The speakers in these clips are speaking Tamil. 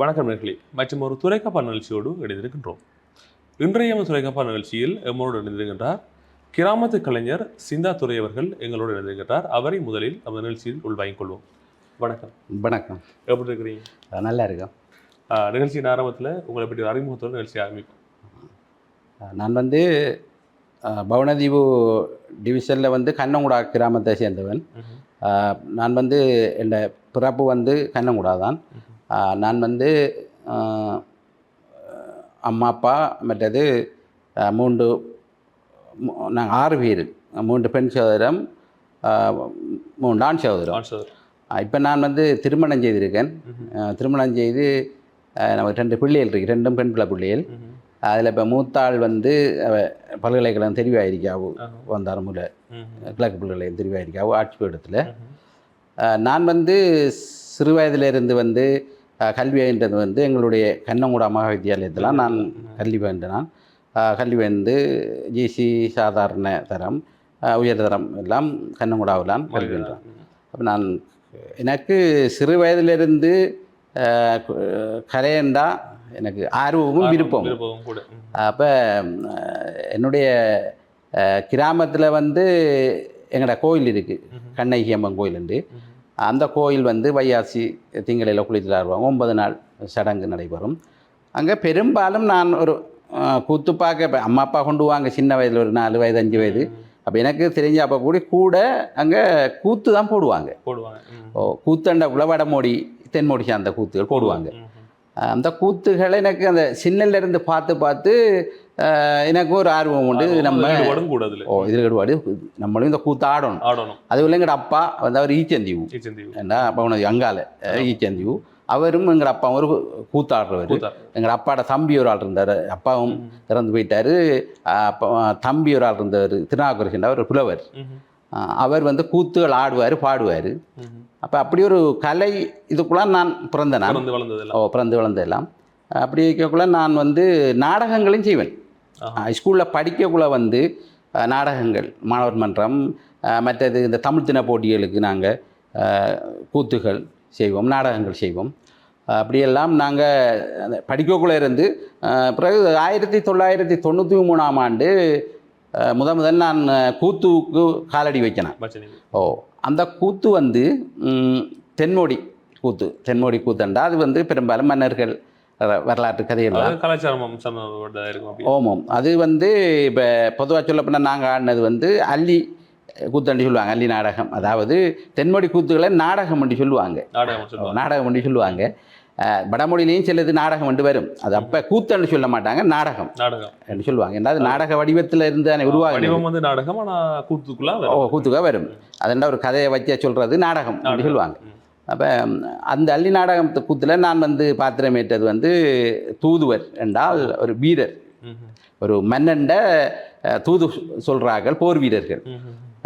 வணக்கம் நேர்களே மற்றும் ஒரு துறைக்கப்பா நிகழ்ச்சியோடு இணைந்திருக்கின்றோம். இன்றைய துறைக்கப்பா நிகழ்ச்சியில் எம்மோடு இணைந்திருக்கின்றார் கிராமத்து கலைஞர் சிந்தா துறை அவர்கள் எங்களோடு இணைந்திருக்கின்றார். அவரை முதலில் நமது நிகழ்ச்சியில் உள்வாங்கிக் கொள்வோம். வணக்கம். வணக்கம். எப்படி இருக்கிறீங்க? நல்லா இருக்கும். ஆஹ் நிகழ்ச்சியின் ஆரம்பத்தில் உங்களை பற்றி ஒரு அறிமுகத்தோடு நிகழ்ச்சி ஆரம்பிக்கும் நான் வந்து பவனதீவு டிவிஷனில் வந்து கண்ணங்குடா கிராமத்தை சேர்ந்தவன். நான் வந்து என் பிறப்பு வந்து கண்ணங்குடா தான். நான் வந்து அம்மா அப்பா மற்றது மூன்று நாங்கள் ஆறு பேர். மூன்று பெண் சகோதரம் மூன்று ஆண் சகோதரம். இப்போ நான் வந்து திருமணம் செய்திருக்கேன். திருமணம் செய்து நமக்கு ரெண்டு பிள்ளைகள் இருக்கு. ரெண்டும் பெண் பிள்ளை பிள்ளைகள். அதில் இப்போ மூத்தாள் வந்து பல்கலைக்கழகம் தெரிவாயிருக்காவு. வந்தார் முறை. கிழக்கு பல்கலைக்கழகம் தெரிவாயிருக்காவு ஆட்சி பீடத்தில். நான் வந்து சிறு வயதிலிருந்து வந்து கல்வி பயின்றது வந்து எங்களுடைய கண்ணங்குடா மகா வித்தியாலயத்தில் நான் கல்வி நான் அஹ், கல்வி பயின்று ஜிசி சாதாரண தரம் உயர்தரம் எல்லாம் கண்ணங்குடாவிலான் கல்வி பயின்றேன். அப்போ நான் எனக்கு சிறு வயதிலிருந்து கலையண்டா எனக்கு ஆர்வமும் விருப்பமும். விருப்பமும் கூட. ம். அப்போ என்னுடைய கிராமத்தில் வந்து எங்களோட கோயில் இருக்குது. கண்ணகி அம்மன் கோயில் ம்ஹும். அந்த கோயில் வந்து வையாசி திங்களில் குளித்து ஆடுவாங்க ஒன்பது நாள் சடங்கு நடைபெறும். அங்கே பெரும்பாலும் நான் ஒரு கூத்து பார்க்க அம்மா அப்பா கொண்டு வாங்க சின்ன வயதில் ஒரு நாலு வயது அஞ்சு வயது. அப்போ எனக்கு தெரிஞ்ச அப்போ கூட கூட அங்கே கூத்து தான் போடுவாங்க. போடுவாங்க. ஓ கூத்தண்டக்குள்ள வடமோடி தென்மோடி சார்ந்த கூத்துகள் போடுவாங்க. அந்த கூத்துகளை எனக்கு அந்த சின்னல்ல இருந்து பார்த்து பார்த்து எனக்கு ஒரு ஆர்வம் உண்டு. இது நம்ம ஓ இதில் ஈடுபாடு நம்மளும் இந்த கூத்து ஆடணும். ஆடணும். அதுவும் எங்கட அப்பா வந்து அவர் ஈச்சந்தீவு ஏன்னா அப்பா உனது அங்கால ஈச்சந்தீவு அவரும் எங்கள் அப்பா ஒரு கூத்தாடுறவர். எங்கள் அப்பாவோட தம்பி ஒரு ஆள் இருந்தார். அப்பாவும் இறந்து போயிட்டாரு. அப்பா தம்பி ஒரு ஆள் இருந்தவர் திருநாவுக்கரசன் அவர் புலவர். அவர் வந்து கூத்துகள் ஆடுவார் பாடுவார். அப்போ அப்படி ஒரு கலை இதுக்குள்ள நான் பிறந்த நான். பிறந்து வளர்ந்ததெல்லாம் ஓ பிறந்து வளர்ந்தெல்லாம் அப்படி இருக்கக்குள்ள நான் வந்து நாடகங்களையும் செய்வேன். ஸ்கூலில் படிக்கக்குள்ள வந்து நாடகங்கள் மாணவர் மன்றம் மற்றது இந்த தமிழ் தின போட்டிகளுக்கு நாங்கள் கூத்துகள் செய்வோம் நாடகங்கள் செய்வோம். அப்படியெல்லாம் நாங்கள் படிக்கக்குள்ளே இருந்து பிறகு ஆயிரத்தி தொள்ளாயிரத்தி தொண்ணூற்றி மூணாம் ஆண்டு முத முதல் நான் கூத்துக்கு காலடி வைக்கினேன் ஓ அந்த கூத்து வந்து ம், தென்மோடி கூத்து தென்மோடி கூத்தண்டா அது வந்து பெரும்பாலும் மன்னர்கள் வரலாற்று அதாவது கலாச்சாரம் ஓமம் அது வந்து இப்போ பொதுவாக சொல்லப்போனால் நாங்கள் ஆடினது வந்து அள்ளி கூத்தண்டி சொல்லுவாங்க அள்ளி நாடகம். அதாவது தென்மொழி கூத்துக்களை நாடகம் பண்ணி சொல்லுவாங்க. நாடகம் பண்ணி சொல்லுவாங்க. வடமொழியிலையும் சிலது நாடகம் வந்து வரும். அது அப்போ கூத்தண்டு சொல்ல மாட்டாங்க நாடகம் நாடகம். என்று சொல்லுவாங்க. ஏன்னா அது நாடக வடிவத்தில் இருந்து தானே உருவாகுது. வடிவம் வந்து நாடகம் ஆனா கூத்துக்குள்ள ஓ வரும். கூத்துக்கா வரும். அதெண்டா ஒரு கதையை வச்சா சொல்கிறது நாடகம் அப்படி நாடகம். சொல்லுவாங்க. அப்போ அந்த அள்ளி நாடகம் கூத்தில் நான் வந்து பாத்திரமேற்றது வந்து தூதுவர் என்றால் ஒரு வீரர். ஒரு மன்னண்ட தூது சொல்கிறார்கள் போர் வீரர்கள்.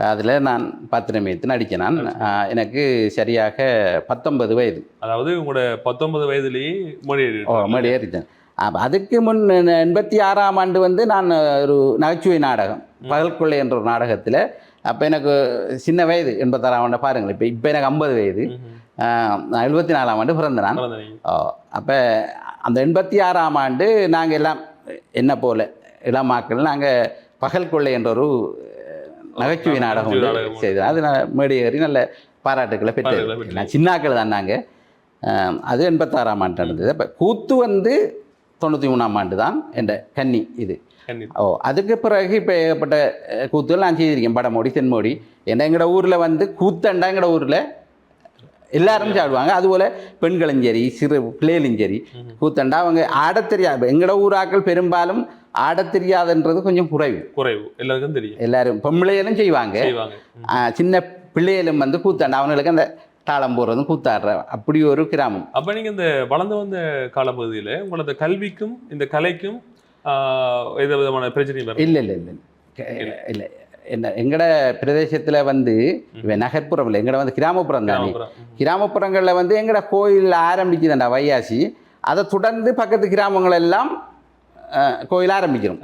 அதில் நான் பாத்திரமேற்று நடித்தேன் நான் அஹ், எனக்கு சரியாக பத்தொன்பது வயது. அதாவது உங்களோட பத்தொன்பது வயதிலேயே மொழி ஓ மடி ஏறிட்டேன் அப்போ அதுக்கு முன் எண்பத்தி ஆறாம் ஆண்டு வந்து நான் ஒரு நகைச்சுவை நாடகம் பகல் கொள்ளை என்ற ஒரு நாடகத்தில் அப்போ எனக்கு சின்ன வயது எண்பத்தாறாம் ஆண்டு பாருங்கள் இப்போ இப்போ எனக்கு ஐம்பது வயது. நான் எழுபத்தி நாலாம் ஆண்டு பிறந்த நான் அப்போ அந்த எண்பத்தி ஆறாம் ஆண்டு நாங்கள் எல்லாம் என்ன போல இளமாக்கள் நாங்கள் பகல் கொள்ளை என்ற ஒரு நகைச்சுவை நாடகம் செய்தோம் அது நான் மேடை ஏறி நல்ல பாராட்டுக்களை. நான் சின்னாக்கள் தான் நாங்கள் அது எண்பத்தாறாம் ஆண்டு நடந்தது. அப்போ கூத்து வந்து தொண்ணூற்றி மூணாம் ஆண்டு தான் என்ற கன்னி இது. ஓ அதுக்கு பிறகு இப்போ ஏகப்பட்ட கூத்துகள் நான் செய்திருக்கேன். படமோடி தென்மோடி. ஏன்னா எங்களோட ஊரில் வந்து கூத்தண்டா எங்களோட ஊரில் எல்லாரும் சாடுவாங்க அதுபோல் பெண்களும் சரி சிறு பிள்ளைகளும் சரி. கூத்தண்டா அவங்க ஆடத் தெரியாது எங்களோட ஊராக்கள் பெரும்பாலும் ஆடத் தெரியாதுன்றது கொஞ்சம் குறைவு. குறைவு. எல்லாருக்கும் தெரியும். எல்லாரும் பொம்பளைகளும் செய்வாங்க. சின்ன பிள்ளைகளும் வந்து கூத்தாண்டா அவங்களுக்கு அந்த தாளம் போடுறதும் கூத்தாடுற அப்படி ஒரு கிராமம். அப்ப நீங்க இந்த வளர்ந்து வந்த காலப்பகுதியில உங்களது கல்விக்கும் இந்த கலைக்கும் எந்த விதமான பிரச்சனையும் இல்லை இல்லை. இல்லை. இல்ல. என்ன எங்கட பிரதேசத்தில் வந்து இவன் நகர்ப்புறம் இல்லை எங்கட வந்து கிராமப்புறம் தானே? கிராமப்புறங்களில் வந்து எங்கட கோயில் ஆரம்பிக்குதுண்டா வையாசி அதை தொடர்ந்து பக்கத்து கிராமங்கள் எல்லாம் கோயில் ஆரம்பிக்கிறோம்.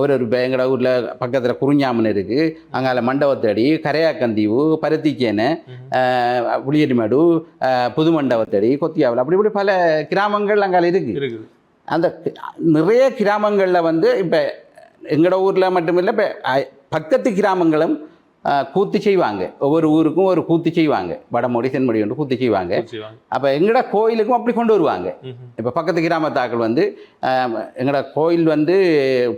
ஒரு ஒரு எங்களோட ஊரில் பக்கத்தில் குறிஞ்சாமன் இருக்குது அங்கால மண்டபத்தடி கரையாக்கந்தீவு பருத்திக்கேனை புளியடிமேடு புது மண்டபத்தடி கொத்தியாவில் அப்படி இப்படி பல கிராமங்கள் அங்கால இருக்குது. அந்த நிறைய கிராமங்களில் வந்து இப்போ எங்களோட ஊரில் மட்டுமில்லை இப்போ பக்கத்து கிராமங்களும் கூத்து செய்வாங்க. ஒவ்வொரு ஊருக்கும் ஒரு கூத்து செய்வாங்க. வடமொழி தென்மொழி ஒன்று கூத்து செய்வாங்க. அப்போ எங்களோட கோயிலுக்கும் அப்படி கொண்டு வருவாங்க. இப்போ பக்கத்து கிராமத்தாக்கள் வந்து எங்களோட கோயில் வந்து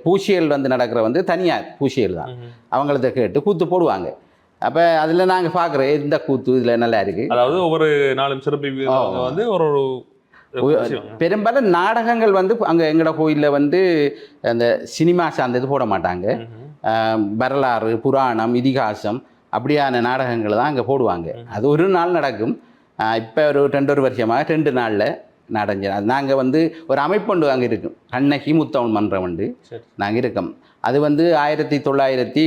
பூசியல் வந்து நடக்கிற வந்து தனியார் பூசியல் தான். அவங்களத கேட்டு கூத்து போடுவாங்க. அப்போ அதில் நாங்கள் பார்க்குறோம் இந்த கூத்து இதில் நல்லா இருக்குது அதாவது ஒவ்வொரு நாளும் சிறப்பு. வந்து ஒரு. பெரும்பாலும் நாடகங்கள் வந்து அங்கே எங்களோட கோயிலில் வந்து அந்த சினிமா சார்ந்தது போட மாட்டாங்க. வரலாறு புராணம் இதிகாசம் அப்படியான நாடகங்கள் தான் அங்கே போடுவாங்க. அது ஒரு நாள் நடக்கும். இப்போ ஒரு ரெண்டு ஒரு வருஷமாக ரெண்டு நாளில் நடஞ்சு நாங்கள் வந்து ஒரு அமைப்புண்டு அங்கே இருக்கும். கண்ணகி முத்தவன் மன்றம் உண்டு நாங்கள் இருக்கோம். அது வந்து ஆயிரத்தி தொள்ளாயிரத்தி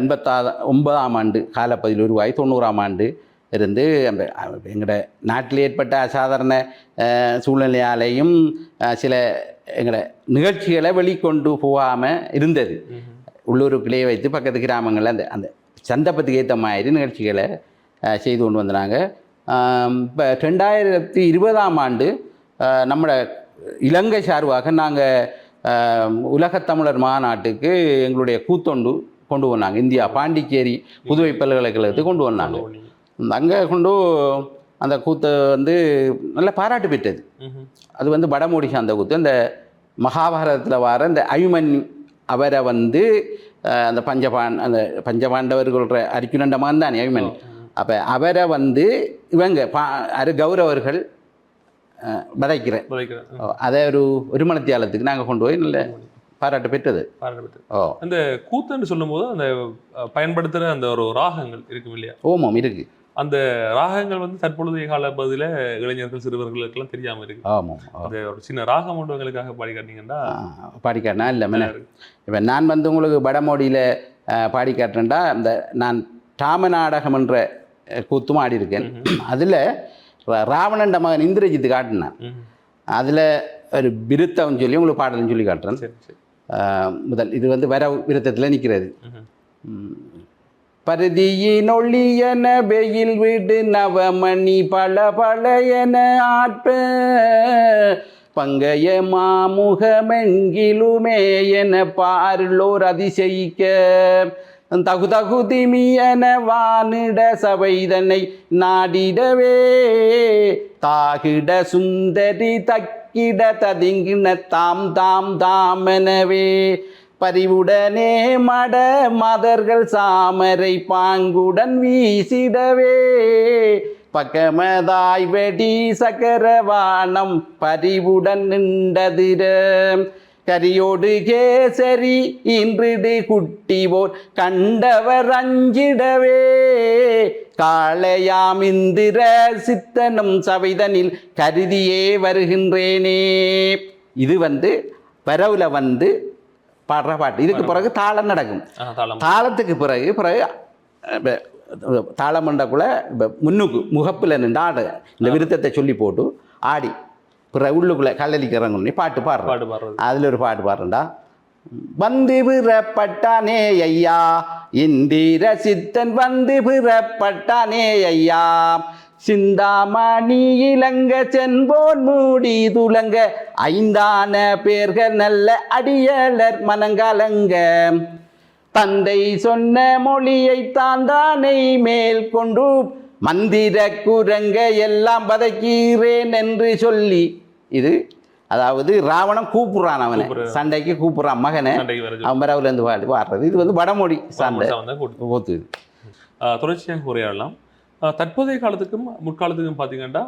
எண்பத்தா ஒன்பதாம் ஆண்டு காலப்பதில் உருவாகி தொண்ணூறாம் ஆண்டு இருந்து அந்த எங்களோட நாட்டில் ஏற்பட்ட அசாதாரண சூழ்நிலையாலேயும் சில எங்களோட நிகழ்ச்சிகளை வெளிக்கொண்டு போகாமல் இருந்தது. உள்ளூருக்குள்ளேயே வைத்து பக்கத்து கிராமங்களில் அந்த அந்த சந்தர்ப்பத்துக்கு ஏற்ற மாதிரி நிகழ்ச்சிகளை செய்து கொண்டு வந்தாங்க இப்போ ரெண்டாயிரத்தி இருபதாம் ஆண்டு அஹ், நம்மளோட இலங்கை சார்பாக நாங்கள் உலகத்தமிழர் மாநாட்டுக்கு எங்களுடைய கூத்தொண்டு கொண்டு வந்தாங்க. இந்தியா பாண்டிச்சேரி புதுவை பல்கலைக்கழகத்துக்கு கொண்டு வந்தாங்க. அங்கே கொண்டு அந்த கூத்தை வந்து நல்ல பாராட்டு பெற்றது. அது வந்து வடமொழி சார்ந்த கூத்து. அந்த மகாபாரதத்தில் வர இந்த அயுமன் அவரை வந்து அந்த பஞ்சபான் அந்த பஞ்சபாண்டவர்கள அரிக்குனண்ட மகன் தானே அயுமன் அப்போ அவரை வந்து இவங்க பா அரு கௌரவர்கள் அஹ், வதைக்கிற புதைக்கிறேன். ம். ஓ, அதை ஒரு ஒரு மணத்தியாலத்துக்கு நாங்கள் கொண்டு போய் நல்ல பாராட்டு பெற்றது. ஓ. அந்த கூத்துன்னு சொல்லும்போது அந்த அஹ், பயன்படுத்துற அந்த ஒரு ராகங்கள் இருக்கும் இல்லையா? ஓமம் இருக்கு. அந்த ராகங்கள் வந்து தற்பொழுதைய கால பதில இளைஞர்கள் சிறுவர்களுக்கெல்லாம் தெரியாம இருக்கு. ஆமாம் ஓ. அந்த ஒரு சின்ன ராகம் ஒன்று எங்களுக்காக பாடி காட்டினீங்கன்னா பாடி காட்டினா இல்லை இப்போ நான் வந்து உங்களுக்கு வடமொழியில் பாடி காட்டுறேன்டா இந்த நான் ராம நாடகம் என்ற கூத்தும் ஆடியிருக்கேன் அதில் ராவணன் மகன் இந்திரஜித்து காட்டினேன். அதில் ஒரு விருத்தம் சொல்லி உங்களுக்கு பாடல்னு சொல்லி காட்டுறேன். முதல் இது வந்து வர விருத்தத்தில் நிற்கிறது பருதியினொழியன வெயில் விடு நவமணி பல பல என ஆட்ப பங்கைய மாமுகமெங்கிலுமே என பாருளோர் அதிசயிக்க. தகு தகுதிமியன வானிட சபைதனை நாடிடவே. தாகிட சுந்தரி தக்கிட ததிங்கின தாம் தாம் தாமெனவே பறிவுடனே மட மதர்கள் சாமரை பாங்குடன் வீசிடவே. பகமதாய் வெடி சக்கரவானம் பறிவுடன் நின்றதிர. கரியோடு கேசரி இன்றிடு குட்டிவோர் கண்டவர் அஞ்சிடவே. காளையாம் இந்திர சித்தனும் சவைதனில் கருதியே வருகின்றேனே. இது வந்து வரவுல வந்து பாடுற பாட்டு இதுக்கு பிறகு தாளம் நடக்கும். தாளத்துக்கு பிறகு பிறகு அஹ், தாளம் மண்டக்குள்ள இப்ப முன்னுக்கு முகப்பில் நின்று ஆடு இந்த விருத்தத்தை சொல்லி போட்டு ஆடி பிறகு உள்ளுக்குள்ளே கல்லலிக்கிறவங்க பாட்டு பாடுறோம் அதில் ஒரு பாட்டு பாடுறேன்டா. வந்து பிறப்பட்டானே ஐயா இந்திர சித்தன் வந்து பிறப்பட்டானே ஐயா சிந்தாமணி இளங்க சென்போன் மூடி துலங்க ஐந்தான பேர்கள் நல்ல அடியலர் மனங்கலங்க. தந்தை சொன்ன மொழியை தான் தானை மேல் கொண்டு மந்திர குரங்க எல்லாம் பதக்கிறேன் என்று சொல்லி இது அதாவது ராவணன் கூப்பிடுறான் அவனை. சண்டைக்கு கூப்பிடுறான் மகனை. அவன் இருந்து பாடு பாடுறது இது வந்து வடமொழி சார்ந்த தொடர்ச்சியாக உரையாடலாம். தற்போதைய காலத்துக்கும் முற்காலத்துக்கும் பார்த்தீங்கன்னா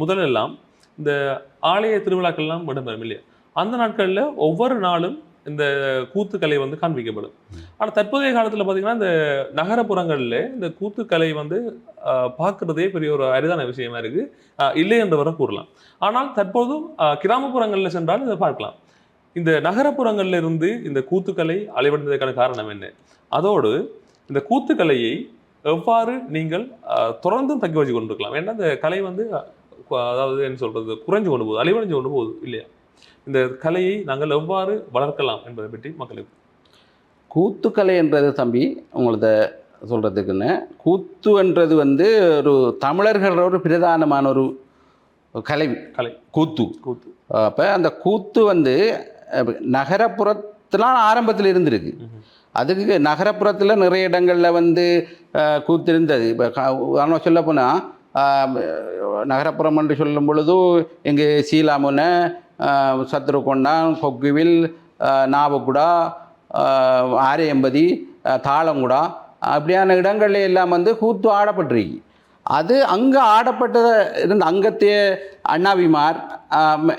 முதலெல்லாம் இந்த ஆலய திருவிழாக்கள்லாம் இடம்பெறும் இல்லையா? அந்த நாட்களில் ஒவ்வொரு நாளும் இந்த கூத்துக்கலை வந்து காண்பிக்கப்படும். ஆனால் தற்போதைய காலத்தில் பார்த்தீங்கன்னா இந்த நகரப்புறங்களில் இந்த கூத்துக்கலை வந்து பார்க்குறதே பெரிய ஒரு அரிதான விஷயமா இருக்குது இல்லை என்றவரை கூறலாம். ஆனால் தற்போதும் கிராமப்புறங்களில் சென்றால் இதை பார்க்கலாம். இந்த நகரப்புறங்களில் இருந்து இந்த கூத்துக்கலை அலைவடைந்ததற்கான காரணம் என்ன? அதோடு இந்த கூத்துக்கலையை எவ்வாறு நீங்கள் தொடர்ந்தும் தக்க வச்சு கொண்டிருக்கலாம்? ஏன்னா இந்த கலை வந்து அதாவது என்ன சொல்றது குறைஞ்சு கொண்டு போகுது அழிவடைஞ்சு கொண்டு போகுது இல்லையா? இந்த கலையை நாங்கள் எவ்வாறு வளர்க்கலாம் என்பதை பற்றி மக்களுக்கு கூத்துக்கலைன்றது தம்பி உங்களது சொல்கிறதுக்குன்னு கூத்துன்றது வந்து ஒரு தமிழர்களோட ஒரு பிரதானமான ஒரு கலை. கலை. கூத்து. கூத்து. அப்போ அந்த கூத்து வந்து நகரப்புறத்துலாம் ஆரம்பத்தில் இருந்திருக்கு. அதுக்கு நகரப்புறத்தில் நிறைய இடங்களில் வந்து கூத்திருந்தது. இப்போ ஆனால் சொல்ல போனால் நகரப்புறம் என்று சொல்லும் பொழுது இங்கே சீலாமுனை சத்ருகொண்டான் கொக்குவில் நாவக்குடா ஆரியம்பதி ஆரையம்பதி தாளங்குடா அப்படியான இடங்கள்ல எல்லாம் வந்து கூத்து ஆடப்பட்டிருக்கு. அது அங்கே ஆடப்பட்டதை இருந்த அங்கத்திய அண்ணாவிமார் ஆம்,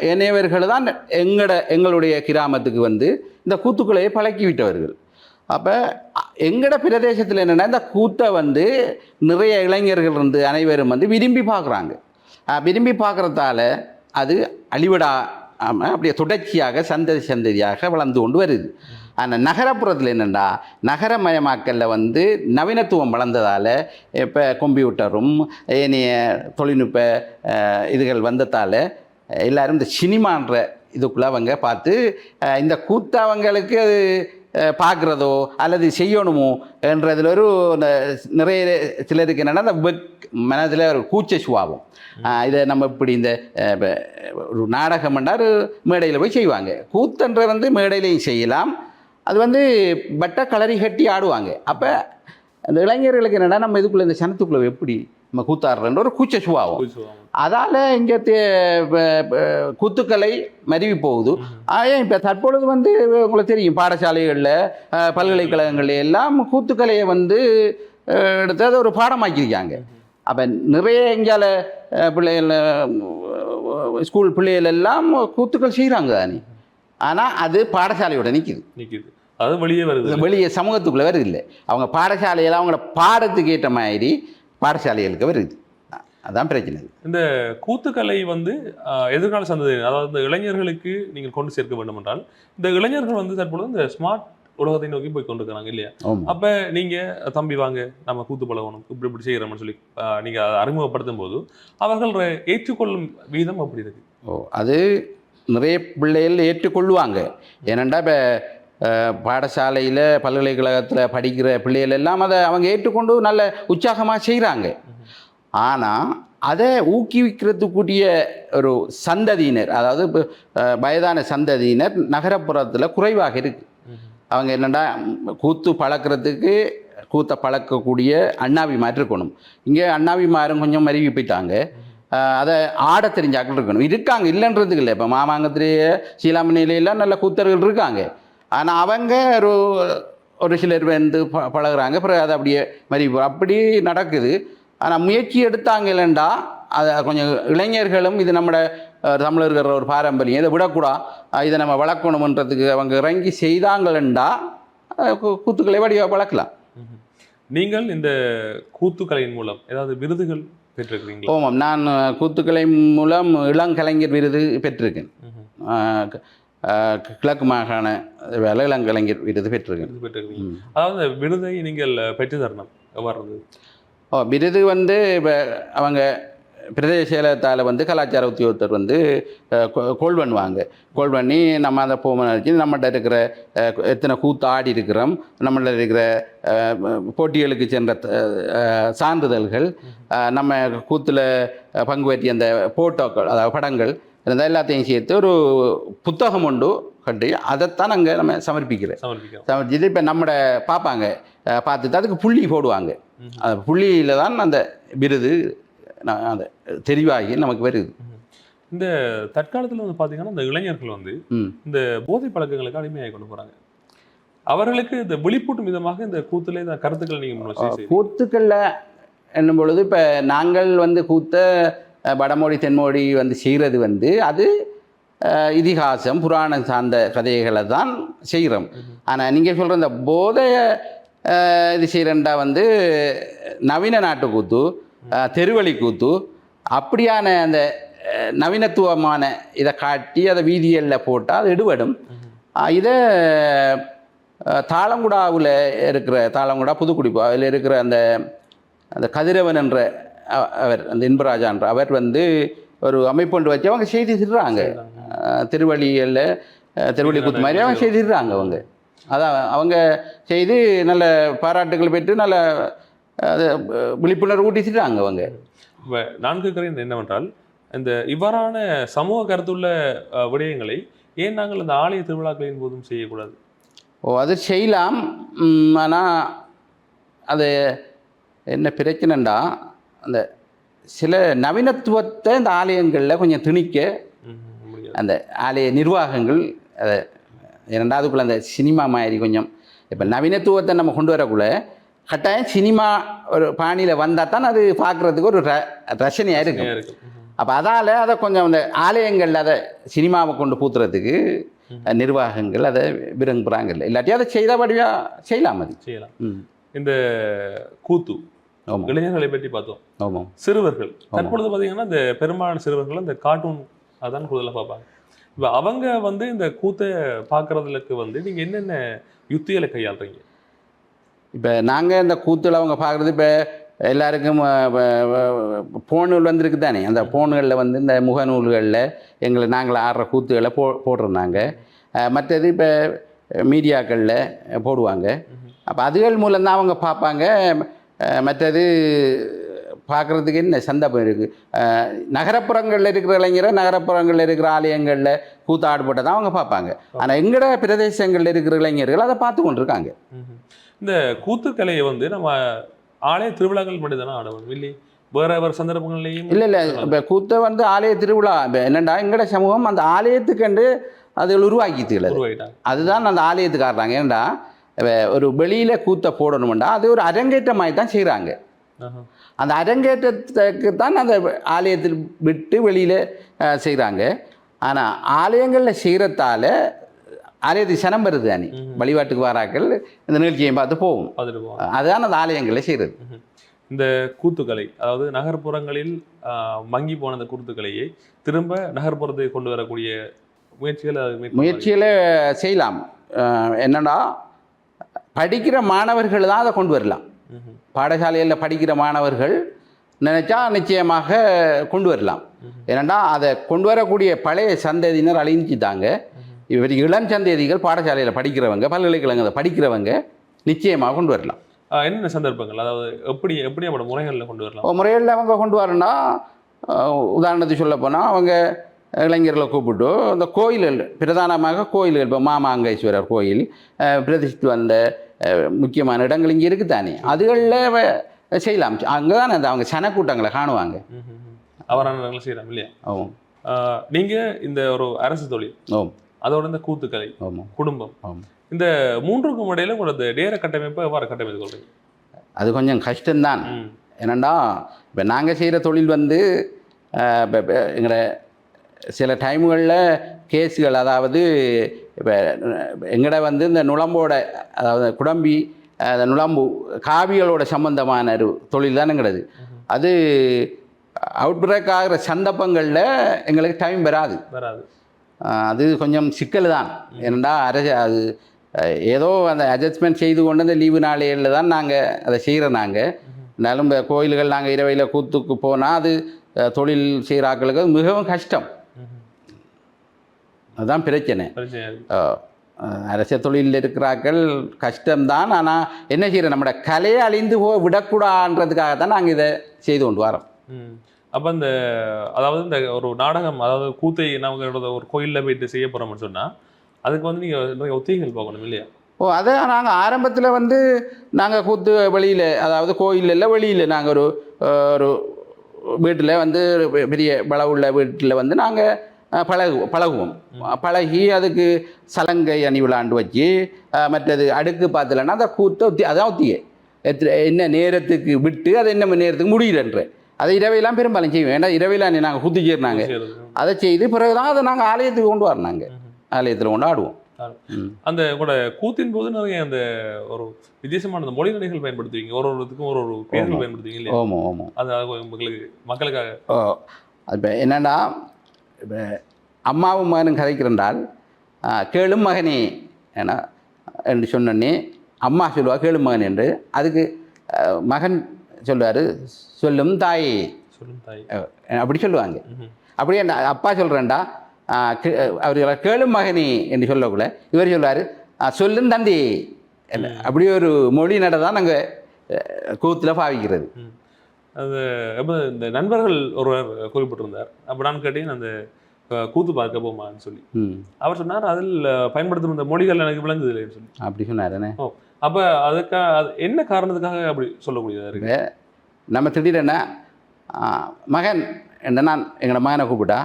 தான் எங்கட எங்களுடைய கிராமத்துக்கு வந்து இந்த கூத்துக்களையை பழக்கி விட்டவர்கள். அப்போ எங்கட பிரதேசத்தில் என்னென்னா இந்த கூத்தை வந்து நிறைய இளைஞர்கள் இருந்து அனைவரும் வந்து விரும்பி பார்க்குறாங்க விரும்பி பார்க்குறதால அது அழிவிடா அப்படியே தொடர்ச்சியாக சந்ததி சந்ததியாக வளர்ந்து கொண்டு வருது. ஆனால் நகரப்புறத்தில் என்னென்னா நகரமயமாக்கலில் வந்து நவீனத்துவம் வளர்ந்ததால் இப்போ கம்ப்யூட்டரும் ஏனைய தொழில்நுட்ப இதுகள் வந்ததால் எல்லாரும் இந்த சினிமான்ற இதுக்குள்ளே அவங்க பார்த்து இந்த கூத்து அவங்களுக்கு அது பார்க்குறதோ அல்லது செய்யணுமோ என்றதில் ஒரு இந்த நிறைய சிலருக்கு என்னென்னா அந்த வெக் மனதில் ஒரு கூச்ச சுவாபம் இதை நம்ம இப்படி இந்த ஒரு நாடகம் ஒரு மேடையில் போய் செய்வாங்க. கூத்தன்ற வந்து மேடையிலையும் செய்யலாம். அது வந்து பட்ட கலரி கட்டி ஆடுவாங்க. அப்போ அந்த இளைஞர்களுக்கு என்னென்னா நம்ம இதுக்குள்ளே இந்த சனத்துக்குள்ளே எப்படி நம்ம கூத்தாடுறன்ற ஒரு கூச்ச சுபாவம். அதால் இங்கே கூத்துக்கலை மருவி போகுது. ஏன் இப்போ தற்பொழுது வந்து உங்களுக்கு தெரியும் பாடசாலைகளில் பல்கலைக்கழகங்கள்ல எல்லாம் கூத்துக்கலையை வந்து எடுத்து அதை ஒரு பாடமாக்கியிருக்காங்க. அப்போ நிறைய இங்கால அஹ், பிள்ளைகள் ஸ்கூல் பிள்ளைகள் எல்லாம் கூத்துக்கள் செய்கிறாங்க தானே ஆனால் அது பாடசாலையோட நிற்கிது நிக்குது. அது வெளியே வருது. வெளியே சமூகத்துக்குள்ளே வருது இல்லை. அவங்க பாடசாலையில் அவங்களோட பாடத்துக்கு ஏற்ற மாதிரி பாடசாலைகளுக்கு வருது. அதான் பிரச்சனை. இந்த கூத்துக்கலை வந்து எதிர்கால சந்ததி அதாவது இந்த இளைஞர்களுக்கு நீங்கள் கொண்டு சேர்க்க வேண்டும் என்றால் இந்த இளைஞர்கள் வந்து தற்பொழுது இந்த ஸ்மார்ட் உலகத்தை நோக்கி போய் கொண்டிருக்கிறாங்க இல்லையா? ஆமாம் அப்ப நீங்க தம்பி வாங்க நம்ம கூத்து பழகணும் இப்படி இப்படி செய்யறோம்னு சொல்லி ஆஹ், நீங்க அதை அறிமுகப்படுத்தும் போது அவர்கள் ஏற்றுக்கொள்ளும் வீதம் அப்படி இருக்கு. ஓ அது நிறைய பிள்ளைகள் ஏற்றுக்கொள்வாங்க. ஏனெண்டா இப்போ பாடசாலையில் பல்கலைக்கழகத்தில் படிக்கிற பிள்ளைகள் எல்லாம் அதை அவங்க ஏற்றுக்கொண்டு நல்ல உற்சாகமாக செய்கிறாங்க ஆனால் அதை ஊக்குவிக்கிறதுக்குரிய ஒரு சந்ததியினர் அதாவது வயதான சந்ததியினர் நகரப்புறத்தில் குறைவாக இருக்கு. அவங்க என்னென்னா கூத்து பழக்கிறதுக்கு கூத்தை பழக்கக்கூடிய அண்ணாவிமார் இருக்கணும். இங்கே அண்ணாவிமாரும் கொஞ்சம் மருவி போயிட்டாங்க. அதை ஆட தெரிஞ்சாக்கள் இருக்கணும். இருக்காங்க இல்லைன்றதுக்கு இல்லை. இப்போ மாமாங்கத்திலேயே சீலாமணியிலாம் நல்ல கூத்தர்கள் இருக்காங்க. ஆனால் அவங்க ஒரு ஒரு சிலர் வந்து ப பழகுறாங்க. அப்புறம் அதை அப்படியே மறி அப்படி நடக்குது. ஆனால் முயற்சி எடுத்தாங்க இல்லைண்டா. அதை கொஞ்சம் இளைஞர்களும் இது நம்மட அஹ், தமிழர்கள் ஒரு பாரம்பரியம். இதை விடக்கூடா இதை நம்ம வளர்க்கணுமன்றதுக்கு அவங்க இறங்கி செய்தாங்களா கூத்துக்களை வடிவ வளர்க்கலாம். நீங்கள் இந்த கூத்துக்கலையின் மூலம் ஏதாவது விருதுகள் பெற்றிருக்கிறீங்களா? ஓமாம் நான் கூத்துக்கலை மூலம் இளங்கலைஞர் விருது பெற்றிருக்கேன். கிழக்கு மாகாண வேலை இளங்கலைஞர் விருது பெற்றிருக்கேன். பெற்றிருக்கீங்க. அதாவது விருதை நீங்கள் பெற்று தரணும் எவ்வாறு? ஓ விருது வந்து இப்போ அவங்க பிரதேச செயலகத்தால் வந்து கலாச்சார உத்தியோகத்தர் வந்து கோல் பண்ணுவாங்க கோல் பண்ணி நம்ம அந்த போமன் அடிச்சு நம்மகிட்ட இருக்கிற எத்தனை கூத்து ஆடி இருக்கிறோம் நம்மள்ட்ட இருக்கிற போட்டிகளுக்கு சென்ற சான்றிதழ்கள் நம்ம கூத்தில் பங்கு பற்றிய அந்த போட்டோக்கள் அதாவது படங்கள் இருந்தால் எல்லாத்தையும் சேர்த்து ஒரு புத்தகம் உண்டு கட்டி அதைத்தான் அங்கே நம்ம சமர்ப்பிக்கிறேன் சமர்ப்பிக்கிறோம். சமர்ப்பிச்சு இப்போ நம்மட பார்ப்பாங்க பார்த்துட்டு அதுக்கு புள்ளி போடுவாங்க. அந்த புள்ளியில் தான் அந்த விருது நான் அந்த தெரிவாகி நமக்கு வருது. இந்த தற்காலத்துல வந்து பாத்தீங்கன்னா இந்த இளைஞர்கள் வந்து இந்த போதை பழக்கங்களுக்கு அடிமையாகி கொண்டு போறாங்க. அவர்களுக்கு இந்த விழிப்பூட்டும் விதமாக இந்த கூத்துல இந்த கருத்துக்களை நீங்க முன் வச்சு செய்றீங்க. கூத்துக்களில் என்னும் பொழுது இப்போ நாங்கள் வந்து கூத்த வடமொழி தென்மொழி வந்து செய்கிறது வந்து அது இதிகாசம் புராணம் சார்ந்த கதைகளை தான் செய்கிறோம் ஆனால் நீங்கள் சொல்கிற இந்த போதைய இது செய்கிறண்டா வந்து நவீன நாட்டு கூத்து அஹ், தெருவழி கூத்து அப்படியான அந்த நவீனத்துவமான இதை காட்டி அதை வீதிகளில் போட்டால் அது எடுபடும். இதை தாளங்குடாவில் இருக்கிற தாளங்குடா புதுக்குடிப்பு அதில் இருக்கிற அந்த அந்த கதிரவன் என்ற அவர் அந்த இன்பராஜா என்ற அவர் வந்து ஒரு அமைப்பு ஒன்று வச்சு அவங்க செய்தி திடுறாங்க அஹ், திருவள்ளி குத்து மாதிரி அவங்க செய்திடுறாங்க அவங்க. அதான் அவங்க செய்து நல்ல பாராட்டுகள் பெற்று நல்ல விழிப்புணர்வு ஊட்டிச்சிட்டாங்க அவங்க. இப்ப நான் கேட்கிறேன் என்னவென்றால் இந்த இவ்வாறான சமூக கருத்துள்ள விடயங்களை ஏன் நாங்கள் அந்த ஆலய திருவிழாக்களின் போதும் செய்யக்கூடாது? ஓ அது செய்யலாம். ஆனால் அது என்ன பிரச்சனைண்டா அந்த சில நவீனத்துவத்தை இந்த ஆலயங்களில் கொஞ்சம் திணிக்க அந்த ஆலய நிர்வாகங்கள் அதை இரண்டாவதுக்குள்ள அந்த சினிமா மாதிரி கொஞ்சம். இப்போ நவீனத்துவத்தை நம்ம கொண்டு வரக்குள்ள கட்டாயம் சினிமா ஒரு பாணியில் வந்தால் தான் அது பார்க்குறதுக்கு ஒரு ர ரசனையாக இருக்கும். அப்போ அதால் அதை கொஞ்சம் அந்த ஆலயங்களில் அதை சினிமாவை கொண்டு பூத்துறதுக்கு நிர்வாகங்கள் அதை விரும்புகிறாங்கல்ல இல்லாட்டி அதை செய்தபடியாக செய்யலாம் அது. செய்யலாம். இந்த கூத்து இளைஞர்களை பற்றி பார்த்தோம். ஆமாம் சிறுவர்கள். தற்பொழுது பார்த்தீங்கன்னா இந்த பெரும்பாலான சிறுவர்கள் இந்த கார்ட்டூன் அதான் கூடுதலாக பார்ப்பாங்க. இப்போ அவங்க வந்து இந்த கூத்தை பார்க்கறதுக்கு வந்து நீங்கள் என்னென்ன யுத்திகளை கையாளுறீங்க? இப்போ நாங்கள் இந்த கூத்துல அவங்க பார்க்குறது இப்போ எல்லாருக்கும் போனுகள் வந்திருக்கு தானே? அந்த போன்களில் வந்து இந்த முகநூல்களில் எங்களை நாங்கள் ஆடுற கூத்துகளை போ போடுறோம் மற்றது இப்போ மீடியாக்களில் போடுவாங்க. அப்போ அதுகள் மூலம்தான் அவங்க பார்ப்பாங்க. மற்றது பார்க்குறதுக்கு என்ன சந்தர்ப்பம் இருக்குது நகரப்புறங்களில் இருக்கிற இளைஞரை நகரப்புறங்களில் இருக்கிற ஆலயங்களில் கூத்தாடு போட்டால் தான் அவங்க பார்ப்பாங்க. ஆனால் எங்கட பிரதேசங்களில் இருக்கிற இளைஞர்கள் அதை பார்த்து கொண்டிருக்காங்க. இந்த கூத்துக்கலையை வந்து நம்ம ஆலய திருவிழாக்கள் மட்டும் தானே ஆடணும் இல்லை வேற வேற சந்தர்ப்பங்கள்லையும் இல்லை இல்லை. இப்போ கூத்தை வந்து ஆலய திருவிழா. இப்போ என்னண்டா எங்கட சமூகம் அந்த ஆலயத்துக்கண்டு அது உருவாக்கித்துக்கிறது அதுதான் அந்த ஆலயத்துக்கு ஆடுறாங்க ஏன்டா இப்ப ஒரு வெளியில் கூத்தை போடணுமெண்டா அது ஒரு அரங்கேற்றமாய் தான் செய்கிறாங்க. அந்த அரங்கேற்றத்துக்கு தான் அந்த ஆலயத்தில் விட்டு வெளியில் செய்கிறாங்க ஆனால் ஆலயங்களில் செய்கிறதால ஆலயத்துக்கு சனம் வருது தானே வழிபாட்டுக்கு வாராக்கள் இந்த நிகழ்ச்சியை பார்த்து போகும். அதுதான் அந்த ஆலயங்களில் செய்கிறது. இந்த கூத்துக்கலை அதாவது நகர்ப்புறங்களில் மங்கி போன அந்த கூத்துக்கலையை திரும்ப நகர்ப்புறத்தை கொண்டு வரக்கூடிய முயற்சிகள். முயற்சியில் செய்யலாம். என்னன்னா படிக்கிற மாணவர்கள் தான் அதை கொண்டு வரலாம். பாடசாலையில் படிக்கிற மாணவர்கள் நினைச்சா நிச்சயமாக கொண்டு வரலாம். ஏனண்டா அதை கொண்டு வரக்கூடிய பழைய சந்ததியினர் அழிஞ்சிட்டாங்க. இவர் இளம் சந்ததிகள் பாடசாலையில் படிக்கிறவங்க பல்கலைக்கழகங்கள் படிக்கிறவங்க நிச்சயமாக கொண்டு வரலாம். என்னென்ன சந்தர்ப்பங்கள்? அதாவது எப்படி எப்படியாப்பட்ட முறைகளில் கொண்டு வரலாம்? முறையில் அவங்க கொண்டு அஹ், உதாரணத்துக்கு சொல்ல போனால் அவங்க இளைஞர்களை கூப்பிட்டு அந்த கோயில்கள் பிரதானமாக கோயில்கள் இப்போ மாமாங்கேஸ்வரர் கோயில் அஹ், பிரதிஷ்டித்து வந்த முக்கியமான இடங்கள் இங்கே இருக்குது தானே அதுகளில் செய்யலாம். அங்கே தானே அந்த அவங்க சனக்கூட்டங்களை காணுவாங்க. அவரான இடங்களை செய்யலாம் இல்லையா? ஆமாம் ஆஹ், நீங்க இந்த ஒரு அரசு தொழில் ஆமாம் அதோட இந்த கூத்துக்கலை ஆமாம் குடும்பம் ஆமாம் இந்த மூன்றுக்கும் இடையில உங்களோட நேர கட்டமைப்பை எவ்வாறு கட்டமைத்து கொள்றீங்க? அது கொஞ்சம் கஷ்டம்தான். ஏனண்டா இப்போ நாங்கள் செய்கிற தொழில் வந்து இப்போ எங்களை சில டைம்களில் கேஸுகள் அதாவது இப்போ எங்கட வந்து இந்த நுழம்போட அதாவது குடம்பி அந்த நுழம்பு காவிகளோட சம்பந்தமான ஒரு தொழில் தான் எங்களது அது அவுட் பிரேக் ஆகிற சந்தர்ப்பங்களில் எங்களுக்கு டைம் வராது. வராது. அது கொஞ்சம் சிக்கல் தான். ஏனண்டா அரசு அது ஏதோ அந்த அட்ஜஸ்ட்மெண்ட் செய்து கொண்டு அந்த லீவு நாளைகளில் தான் நாங்கள் அதை செய்கிறோம் நாங்கள் இருந்தாலும் கோயில்கள் நாங்கள் இரவையில் கூத்துக்கு போனால் அது தொழில் செய்கிற ஆட்களுக்கு அது மிகவும் கஷ்டம். அதுதான் பிரச்சனை. பிரச்சனை. இருக்கு. அஹ், அஹ், அரச தொழிலில் இருக்கிறாக்கள் கஷ்டம்தான். ஆனால் என்ன செய்கிறோம் நம்மளோட கலையை அழிந்து போய் விடக்கூடாதுன்றதுக்காக தான் நாங்கள் இதை செய்து கொண்டு வரோம். அப்ப இந்த அதாவது இந்த ஒரு நாடகம் அதாவது கூத்தை நம்ம ஒரு கோயில்ல போயிட்டு செய்ய போறோம்னு சொன்னா அதுக்கு வந்து நீங்க நிறைய ஒத்திகைகள் பார்க்கணும் இல்லையா? ஓ அதை நாங்கள் ஆரம்பத்தில் வந்து நாங்கள் கூத்து வெளியில் அதாவது கோயில் இல்லை வெளியில் நாங்கள் ஒரு ஒரு வீட்டில் வந்து பெ- பெரிய பலவுள்ள வீட்டில் வந்து நாங்கள் பழகு பழகுவோம். பழகி அதுக்கு சலங்கை அணி விளாண்டு வச்சு மற்றது அடுக்கு பார்த்தலன்னா அந்த கூத்தை ஒத்தி அதான் எத்த என்ன நேரத்துக்கு விட்டு அது என்ன நேரத்துக்கு முடியலன்ற அதை இரவையெல்லாம் பெரும்பாலும் செய்வோம். ஏன்னா இரவையெல்லாம் நாங்கள் குத்தி செய்யறது. அதை செய்து பிறகு தான் அதை நாங்கள் ஆலயத்துக்கு கொண்டு வரோம் நாங்கள் ஆலயத்தில் கொண்டு ஆடுவோம். அந்த கூட கூத்தின் போது நிறைய அந்த ஒரு வித்தியாசமான மொழி நடைகள் பயன்படுத்துவீங்க. ஒரு ஒரு இதுக்கும் ஒரு ஒரு பேர்கள் பயன்படுத்துவீங்க இல்லையா? ஓமோ ஓமோ அது அது உங்களுக்கு மக்களுக்காக. இப்போ என்னென்னா அம்மாவும் மகனும் கதைக்கிறென்றால் ஆ, கேளும் மகனே ஏன்னா என்று சொன்னோடனே அம்மா சொல்லுவா கேளும் மகன் என்று. அதுக்கு மகன் சொல்லுவார் சொல்லும் தாயே சொல்லும் தாய். அப்படி சொல்லுவாங்க. அப்படியே அப்பா சொல்கிறேன்டா அவர் கேளும் மகனி என்று சொல்லக்குள்ள இவர் "ஆ, சொல்லும் தந்தி அப்படி ஒரு மொழி நட தான் நாங்கள் கூத்தில் பாவிக்கிறது. அது அப்ப இந்த நண்பர்கள் ஒருவர் குறிப்பிட்டிருந்தார். அப்ப நான் கேட்டேன் அந்த கூத்து பார்க்க போமான்னு சொல்லி. ம். அவர் சொன்னார் அதில் பயன்படுத்தும் இந்த மொழிகள் எனக்கு விளங்குது இல்லைன்னு சொல்லி. அப்படி சொன்னாருண்ணே அப்ப அதுக்காக அது என்ன காரணத்துக்காக அப்படி சொல்லக்கூடியதா இருக்கு? நம்ம திடீரென மகன் என்று நான் எங்களோட மகனை கூப்பிட்டா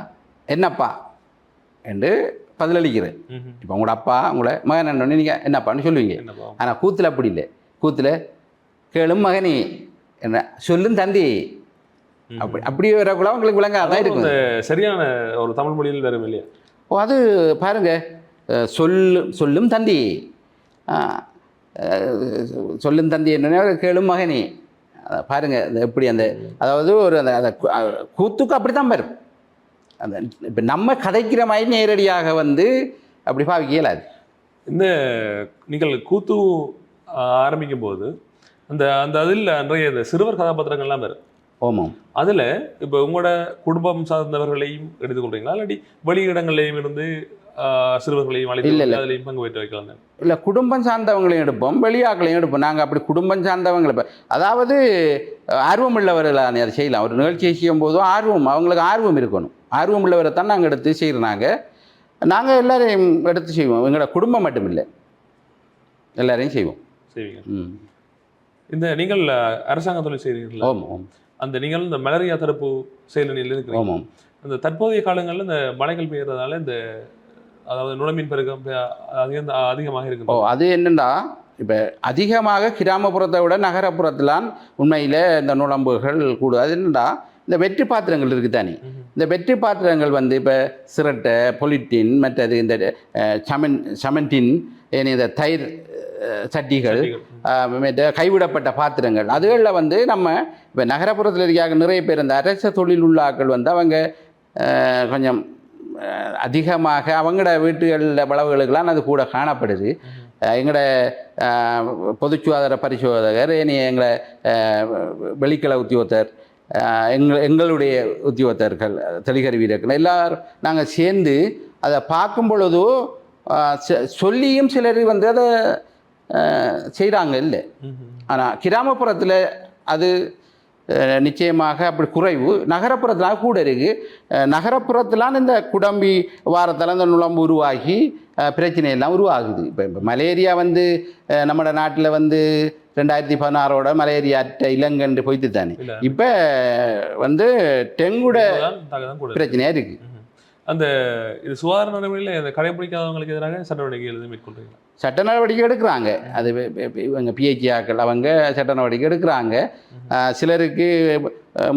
என்னப்பா? என்று பதிலளிக்கிறேன். இப்போ உங்களோட அப்பா உங்களை மகன் என்னன்னு நீங்கள் என்னப்பான்னு சொல்லுவீங்க. ஆனால் கூத்தில் அப்படி இல்லை. கூத்தில் கேளும் மகனே என்ன? சொல்லும் தந்தி. அப்படி அப்படி வரக்குள்ள உங்களுக்கு விளங்காதான் இருக்கும். சரியான ஒரு தமிழ் மொழியில் வேறும் இல்லையா? ஓ அது பாருங்க. அஹ், சொல்லு சொல்லும் தந்தி. சொல்லும் தந்தி என்ன கேளும் மகனே. அத பாருங்க அது எப்படி அந்த அதாவது ஒரு அந்த அந்த கூத்துக்கு அப்படி தான் வரும். அந்த இப்போ நம்ம கதைக்கிற மாதிரி நேரடியாக வந்து அப்படி பாவிக்க இயலாது. இந்த நீங்கள் கூத்து ஆரம்பிக்கும் போது அந்த அந்த அதில் நிறைய இந்த சிறுவர் கதாபாத்திரங்கள்லாம் வரும் ஓமம் அதுல இப்போ உங்களோட குடும்பம் சார்ந்தவர்களையும் எடுத்துக்கொள்றீங்களா இல்லாட்டி வெளியிடங்களையும் இருந்து சிறுவர்களையும் இல்ல. அதிலையும் பங்கு பெற்று வைக்கலாம்? இல்லை குடும்பம் சார்ந்தவங்களையும் எடுப்போம் வெளியாக்களையும் எடுப்போம். நாங்கள் அப்படி குடும்பம் சார்ந்தவங்களை அதாவது ஆர்வம் உள்ளவர்களான அதை செய்யலாம். ஒரு நிகழ்ச்சியை செய்யும் போதும் ஆர்வம் அவங்களுக்கு ஆர்வம் இருக்கணும். ஆர்வம் உள்ளவரை தான் நாங்கள் எடுத்து செய்கிறோம் நாங்கள் நாங்கள் எல்லாரையும் எடுத்து செய்வோம். எங்களோட குடும்பம் மட்டும் இல்லை எல்லாரையும் செய்வோம். செய்வீங்க. ம். இந்த நீங்கள் அரசாங்க தொழில் செய்கிறீர்களா ஓம் அந்த நீங்கள் இந்த மலேரியா தடுப்பு செயலணியில் இருக்கிறீங்க. ஓம் அந்த தற்போதைய காலங்களில் இந்த மழைகள் பெய்யறதுனால இந்த அதாவது நுழம்பின் பெருக்கம் பெ- அதிகம் அதிகமாக ஓ இருக்கு அது என்னென்னா இப்போ அதிகமாக கிராமப்புறத்தை விட நகரப்புறத்திலான் உண்மையில் இந்த நுழம்புகள் கூடும். அது என்னடா இந்த வெற்றி பாத்திரங்கள் இருக்குது தானே. இந்த வெற்றி பாத்திரங்கள் வந்து இப்போ சிரட்டை பொலிட்டின் மற்றது இந்த சமன் சமன்டின் இந்த தயிர் சட்டிகள் கைவிடப்பட்ட பாத்திரங்கள். அதுகளில் வந்து நம்ம இப்போ நகரப்புறத்தில் இருக்காங்க நிறைய பேர் இந்த அரச தொழில் உள்ள வந்து அவங்க கொஞ்சம் அதிகமாக அவங்களோட வீட்டுகளில் வளவுகளுக்கெல்லாம் அது கூட காணப்படுது. எங்களோட பொதுச் சுகாதார பரிசோதகர் ஏனைய எங்களை அஹ், வெளிக்கள உத்தியோகத்தர் எங்கள் எங்களுடைய உத்தியோகத்தர்கள் தெளிகர் வீரர்கள் எல்லாரும் நாங்கள் சேர்ந்து அதை பார்க்கும் பொழுதோ சொல்லியும் சிலர் வந்து அதை செய்கிறாங்க இல்லை. ஆனால் கிராமப்புறத்தில் அது நிச்சயமாக அப்படி குறைவு. நகரப்புறத்தில் கூட இருக்குது நகரப்புறத்திலான இந்த குடம்பி வாரத்தில் இந்த நுழம்பு உருவாகி அஹ், பிரச்சனை எல்லாம் உருவாகுது. இப்போ இப்போ மலேரியா வந்து அஹ், நம்ம நாட்டில் வந்து ரெண்டாயிரத்தி பதினாறோட மலேரியா அற்ற இளங்கன்று போய்த்து தானே. இப்போ வந்து டெங்குட பிரச்சனையாக இருக்குது. அந்த இது சுகாதார நடைமுறையில் இந்த கடைபிடிக்காதவங்களுக்கு எதிராக சட்ட நடவடிக்கை எழுதி மேற்கொள்றீங்களா? சட்ட நடவடிக்கை எடுக்கிறாங்க. அது இவங்க பிஹெச்சி ஆக்கள் அவங்க சட்ட நடவடிக்கை எடுக்கிறாங்க. சிலருக்கு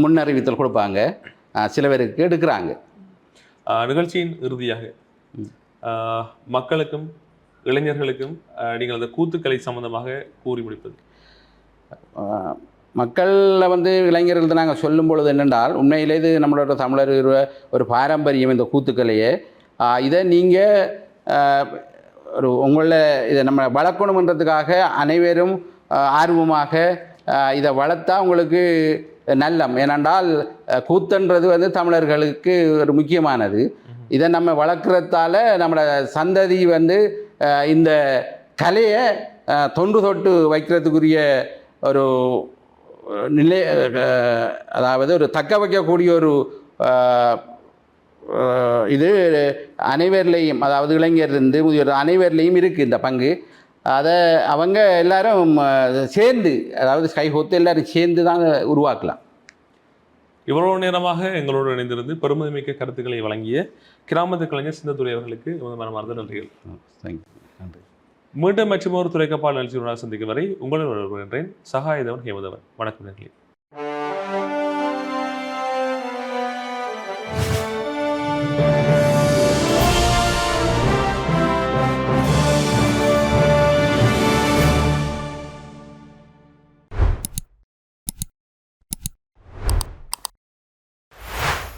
முன்னறிவித்தல் கொடுப்பாங்க. ஆஹ் சிலவருக்கு எடுக்கிறாங்க. நிகழ்ச்சியின் இறுதியாக மக்களுக்கும் இளைஞர்களுக்கும் நீங்கள் அந்த கூத்துக்கலை சம்பந்தமாக கூறி முடிப்பது. மக்களில் வந்து இளைஞர்கள் நாங்கள் சொல்லும் பொழுது என்னென்றால் உண்மையிலே இது நம்மளோட தமிழர் ஒரு- பாரம்பரியம் இந்த கூத்துக்கலையே இதை நீங்கள் ஒரு உங்களை இதை நம்ம வளர்க்கணுன்றதுக்காக அனைவரும் ஆர்வமாக இதை வளர்த்தா உங்களுக்கு நல்லம். ஏனென்றால் கூத்துன்றது வந்து தமிழர்களுக்கு ஒரு முக்கியமானது. இதை நம்ம வளர்க்குறதால நம்மளோட சந்ததி வந்து இந்த கலையை தொன்று தொட்டு வைக்கிறதுக்குரிய ஒரு நிலை அதாவது ஒரு தக்க வைக்கக்கூடிய ஒரு இது அனைவர்லேயும் அதாவது இளைஞர் இருந்து முதியோர் அனைவர்லேயும் இருக்குது இந்த பங்கு. அதை அவங்க எல்லாரும் சேர்ந்து அதாவது கை கொத்து எல்லாரும் சேர்ந்து தான் உருவாக்கலாம். இவ்வளவு நேரமாக எங்களோடு இணைந்திருந்து பெருமதிமிக்க கருத்துக்களை வழங்கிய கிராமத்து கலைஞர் சிந்தத்துறை அவர்களுக்கு மனமார்ந்த நன்றிகள். தேங்க்யூ மீண்டும் மற்றும் ஒரு துறைக்கப்பால் நிகழ்ச்சியுடன் சந்திக்கும் வரை உங்களுடன் வருகின்றேன் சகாயதவன் ஹேமதவன். வணக்கம் நன்றி